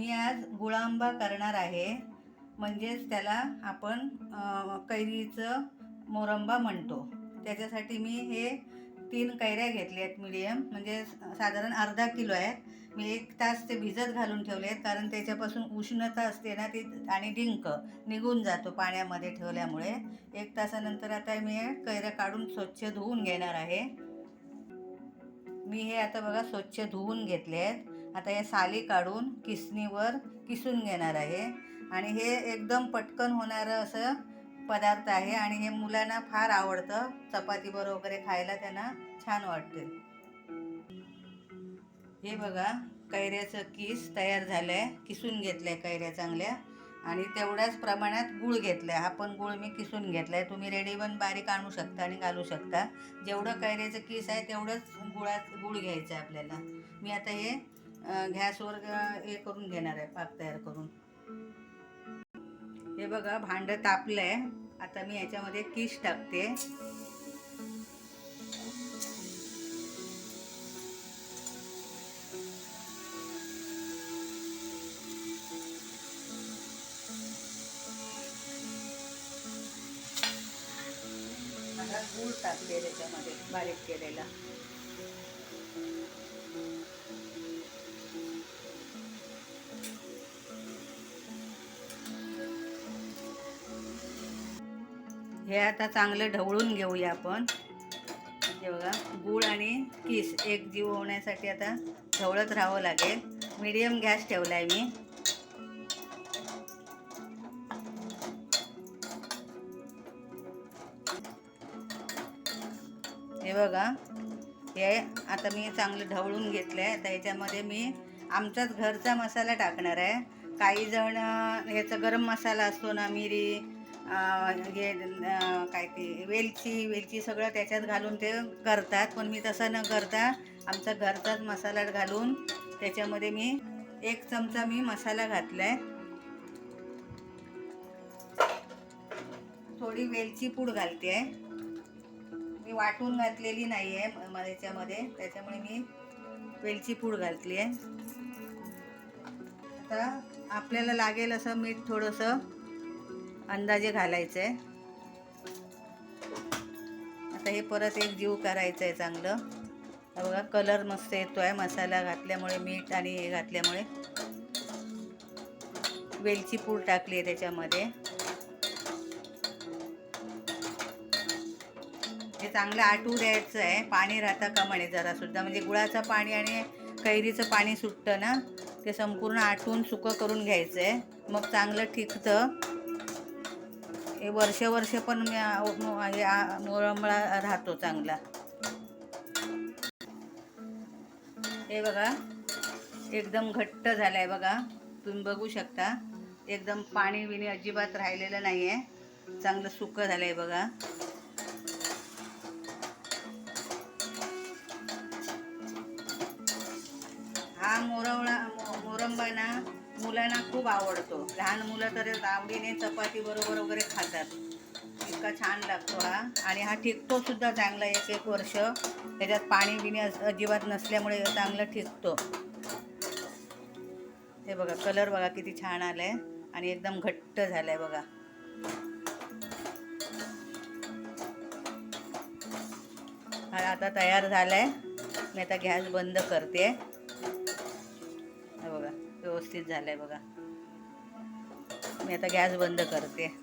मी आज गुळांबा करणार आहे. म्हणजेच त्याला आपण कैरीचं मोरंबा म्हणतो. त्याच्यासाठी मी हे तीन कैऱ्या घेतल्या आहेत मिडियम. म्हणजे साधारण अर्धा किलो आहेत. मी एक तास ते भिजत घालून ठेवले आहेत. कारण त्याच्यापासून उष्णता असते ना ती आणि डिंक निघून जातो पाण्यामध्ये ठेवल्यामुळे. एक तासानंतर आता मी हे कैऱ्या काढून स्वच्छ धुवून घेणार आहे. मी हे आता बघा स्वच्छ धुवून घेतले आहेत. आता हे साली काढून किसणीवर किसून घेणार आहे. आणि हे एकदम पटकन होणारं असं पदार्थ आहे आणि हे मुलांना फार आवडतं. चपातीबरोबर वगैरे खायला त्यांना छान वाटते. हे बघा कैऱ्याचं किस तयार झालं आहे किसून घेतलं आहे कैऱ्या चांगल्या. आणि तेवढ्याच प्रमाणात गूळ घेतलं आहे हा पण गूळ मी किसून घेतला आहे तुम्ही रेडी पण बारीक आणू शकता आणि घालू शकता. जेवढं कैऱ्याचं किस आहे तेवढंच गुळात गूळ घ्यायचं आहे आपल्याला. मी आता हे गॅसवर हे करून घेणार आहे पाक तयार करून. हे बघा भांडं तापलं आहे आता मी याच्यामध्ये किश टाकते. आता गूळ टाकते त्याच्यामध्ये बारीक केलेला. हे आता चांगलं ढवळून घेऊया आपण. हे बघा गूळ आणि किस एक जीव होण्यासाठी आता ढवळत राहावं लागेल. मिडियम गॅस ठेवला आहे मी. हे बघा हे आता मी चांगलं ढवळून घेतलं आहे आता याच्यामध्ये मी आमचाच घरचा मसाला टाकणार आहे. काही जण ह्याचा गरम मसाला असतो ना मिरी हे काय ते वेलची वेलची सगळं त्याच्यात घालून ते करतात. पण मी तसं न करता आमचा घरचाच मसाला घालून त्याच्यामध्ये मी एक चमचा मी मसाला घातला आहे थोडी वेलची पूड घालते. आहे मी वाटून घातलेली नाही आहे म- याच्यामध्ये. त्याच्यामुळे मी वेलची पूड घातली आहे आता आपल्याला लागेल असं मीठ थोडंसं. अंदाजे घालायचं आहे आता हे परत एक जीव करायचं आहे चांगलं बघा कलर मस्त येतो आहे मसाला घातल्यामुळे मीठ आणि हे घातल्यामुळे. वेलची पूड टाकली आहे त्याच्यामध्ये. हे चांगलं आटू द्यायचं आहे. पाणी राहता का म्हणे जरासुद्धा म्हणजे गुळाचं पाणी आणि कैरीचं पाणी सुटतं ना ते संपूर्ण आटून सुकं करून घ्यायचं आहे मग चांगलं ठिकतं. हे वर्ष वर्ष पण मी हे मुळमळा मोरंबळा राहतो चांगला. हे बघा एकदम घट्ट झालं आहे बघा. तुम्ही बघू शकता. एकदम पाणी बिणी अजिबात राहिलेलं नाही आहे चांगलं सुकं झालं आहे बघा. हा मोरवळा मोरंबा ना मुलांना खूप आवडतो. लहान मुलं तर आवडीने चपाती बरोबर वगैरे खातात. इतका छान लागतो हा. आणि हा टिकतो सुद्धा चांगला एक एक वर्ष. त्याच्यात पाणी बिणी अज- अजिबात नसल्यामुळे चांगलं टिकतो हे बघा कलर बघा किती छान आलाय. आणि एकदम घट्ट झालाय बघा. हा आता तयार झालाय. मी आता गॅस बंद करते. व्यवस्थित झालं व्यवस्थित झालंय बघा. मी आता गॅस बंद करते.